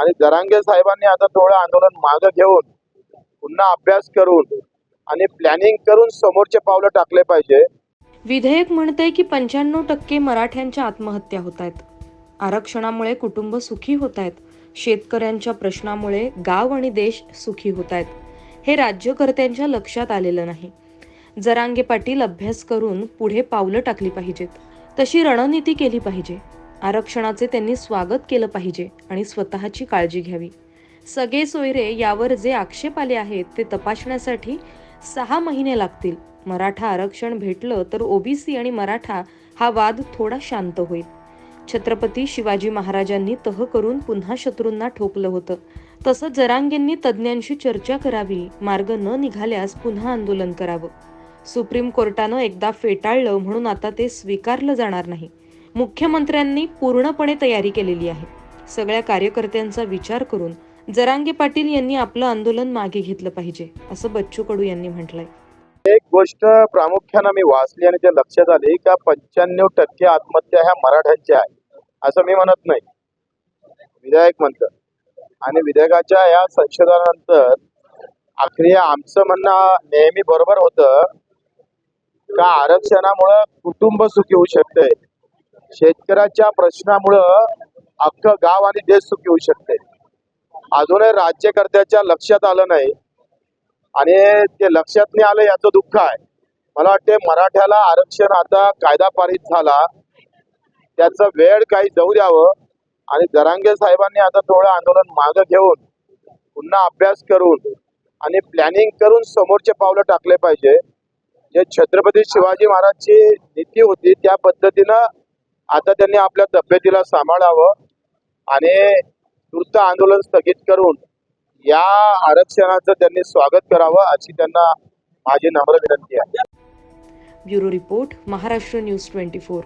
आणि जरांगे साहेबांनी आता थोडं आंदोलन मागे घेऊन पुन्हा अभ्यास करून आणि प्लॅनिंग करून समोरचे पावलं टाकले पाहिजे. विधेयक म्हणते की पंच्याण्णव टक्के मराठ्यांच्या आत्महत्या होत आहेत आरक्षणामुळे कुटुंब सुखी होत आहेत शेतकऱ्यांच्या प्रश्नामुळे गाव आणि देश सुखी होत आहेत हे राज्यकर्त्यांच्या लक्षात आलेलं नाही. जरांगे पाटील अभ्यास करून पुढे पावलं टाकली पाहिजेत. तशी रणनीती केली पाहिजे. आरक्षणाचे त्यांनी स्वागत केलं पाहिजे आणि स्वतःची काळजी घ्यावी. सगळे सोयरे यावर जे आक्षेप आले आहेत ते तपासण्यासाठी सहा महिने लागतील. मराठा आरक्षण भेटलं तर ओबीसी आणि मराठा हा वाद थोडा शांत होईल. छत्रपती शिवाजी महाराजांनी तह करून पुन्हा शत्रूंना ठोकलं होतं. तसं जरांगेंनी तज्ज्ञांशी चर्चा करावी मार्ग न निघाल्यास पुन्हा आंदोलन करावं. सुप्रीम कोर्टानं एकदा फेटाळलं म्हणून आता ते स्वीकारलं जाणार नाही. मुख्यमंत्र्यांनी पूर्णपणे तयारी केलेली आहे. सगळ्या कार्यकर्त्यांचा विचार करून जरांगे पाटील यांनी आपलं आंदोलन मागे घेतलं पाहिजे असं बच्चू कडू यांनी म्हटलंय. एक गोष्ट प्रामुख्यानं मी वाचली आणि ते लक्षात आले का पंच्याण्णव टक्के आत्महत्या ह्या मराठ्यांच्या आहे असं मी म्हणत नाही. विधायक म्हणतं. आणि विधेयकाच्या या संशोधनानंतर आखरी आमचं म्हणणं नेहमी बरोबर होतं का आरक्षणामुळं कुटुंब सुखी होऊ शकतंय? शेतकऱ्याच्या प्रश्नामुळं अख्खं गाव आणि देश सुखी होऊ शकते. अजूनही राज्यकर्त्याच्या लक्षात आलं नाही. आणि ते लक्षात नाही आलं याचं दुःख आहे. मला वाटते मराठ्याला आरक्षण आता कायदा पारित झाला. त्याचं वेळ काही जाऊ द्यावं. आणि जरांगे साहेबांनी आता थोडं आंदोलन मागं घेऊन पुन्हा अभ्यास करून आणि प्लॅनिंग करून समोरचे पावलं टाकले पाहिजे. जे छत्रपती शिवाजी महाराजची नीती होती त्या पद्धतीनं आता त्यांनी आपल्या तब्येतीला सांभाळावं आणि तूर्त आंदोलन स्थगित करून या आरक्षणाचं त्यांनी स्वागत करावं अशी त्यांना माझी नम्र विनंती आहे. Bureau report Maharashtra news twenty four.